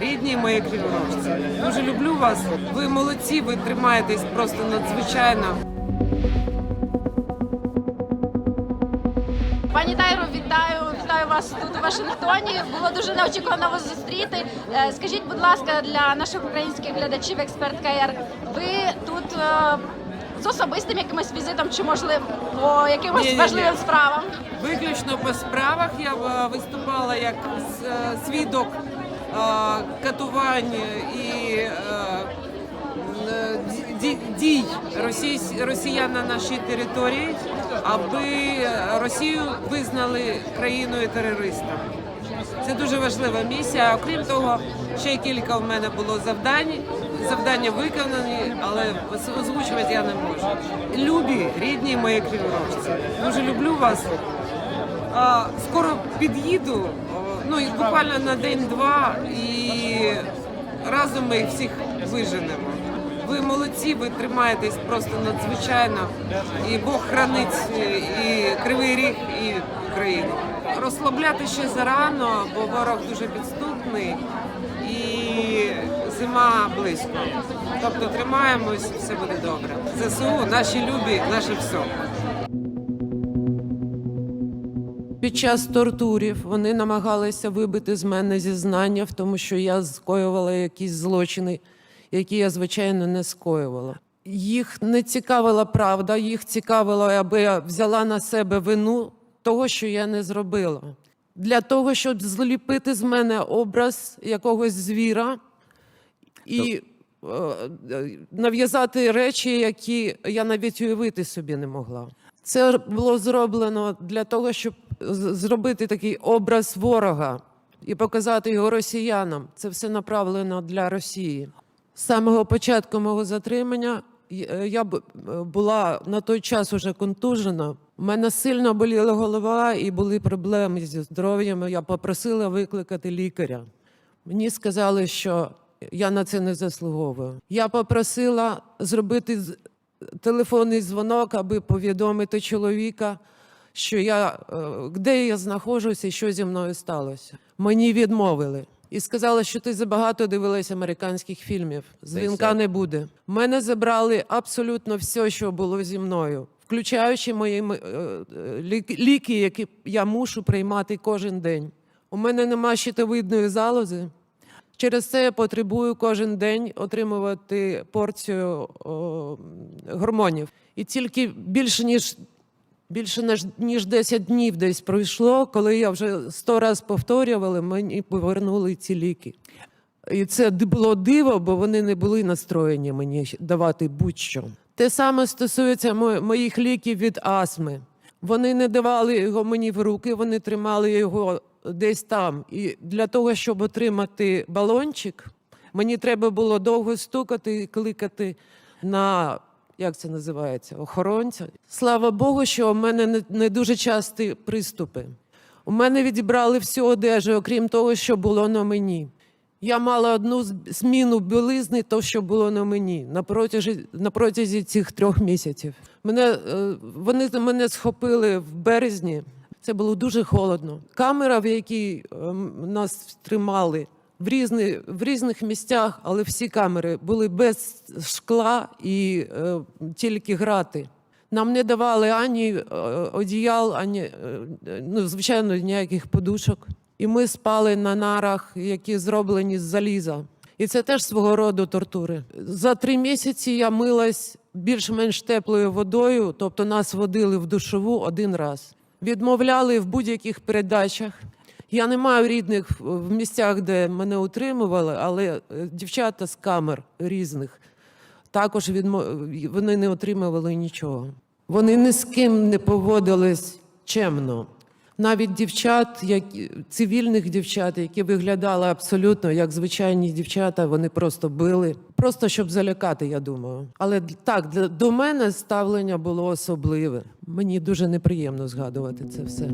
рідні мої криворожці. Дуже люблю вас. Ви молодці, ви тримаєтесь просто надзвичайно. Пані Тайро, вітаю, вітаю вас тут у Вашингтоні. Було дуже неочікувано вас зустріти. Е, Скажіть, будь ласка, для наших українських глядачів, експерт КР, ви тут е, з особистим якимось візитом чи можливо по якимось Ні-ні-ні. важливим справам? Виключно по справах я е, виступала як свідок катувань і е, ді- дій росіян на нашій території, аби Росію визнали країною терористом. Це дуже важлива місія. Окрім того, ще кілька в мене було завдань. Завдання виконані, але озвучувати я не можу. Любі, рідні мої криворожці. Дуже люблю вас. Скоро під'їду, ну і буквально на день-два, і разом ми всіх виженемо. Ви молодці, ви тримаєтесь просто надзвичайно. І Бог хранить і Кривий Ріг, і Україну. Розслабляти ще зарано, бо ворог дуже підступний і зима близько. Тобто тримаємось, все буде добре. ЗСУ, наші любі, наше все. Під час тортурів вони намагалися вибити з мене зізнання в тому, що я скоювала якісь злочини, які я, звичайно, не скоювала. Їх не цікавила правда, їх цікавило, аби я взяла на себе вину того, що я не зробила. Для того, щоб зліпити з мене образ якогось звіра і е, нав'язати речі, які я навіть уявити собі не могла. Це було зроблено для того, щоб зробити такий образ ворога і показати його росіянам. Це все направлено для Росії. З самого початку мого затримання е, я е, була на той час уже контужена. У мене сильно боліла голова і були проблеми зі здоров'ям. Я попросила викликати лікаря. Мені сказали, що я на це не заслуговую. Я попросила зробити телефонний дзвонок, аби повідомити чоловіка, що я е, де я знаходжуся і що зі мною сталося. Мені відмовили. І сказали, що ти забагато дивилась американських фільмів. Дзвінка не буде. Мене забрали абсолютно все, що було зі мною, включаючи мої е, е, лік- ліки, які я мушу приймати кожен день. У мене нема щитовидної залози. Через це я потребую кожен день отримувати порцію о, гормонів. І тільки більше ніж більше ніж, ніж 10 днів десь пройшло, коли я вже сто раз повторювала, мені повернули ці ліки. І це було диво, бо вони не були настроєні мені давати будь-що. Те саме стосується моїх ліків від астми. Вони не давали його мені в руки, вони тримали його десь там. І для того, щоб отримати балончик, мені треба було довго стукати і кликати на як це називається, охоронця. Слава Богу, що у мене не, дуже часті приступи. У мене відібрали всю одежу, окрім того, що було на мені. Я мала одну зміну білизни, то, що було на мені на протязі, на протязі цих трьох місяців. Мене, е, вони мене схопили в березні. Це було дуже холодно. Камера, в якій е, нас тримали в, різні, в різних місцях, але всі камери були без шкла і е, тільки грати. Нам не давали ані е, одіял, ані е, ну, звичайно ніяких подушок. І ми спали на нарах, які зроблені з заліза. І це теж свого роду тортури. За три місяці я милась більш-менш теплою водою, тобто нас водили в душову один раз. Відмовляли в будь-яких передачах. Я не маю рідних в- місцях, де мене утримували, але е, дівчата з камер різних також відмо... вони не отримували нічого. Вони ні з ким не поводились чемно. Навіть дівчат, як... цивільних дівчат, які виглядали абсолютно як звичайні дівчата, вони просто били, просто щоб залякати, я думаю. Але так, для... до мене ставлення було особливе. Мені дуже неприємно згадувати це все.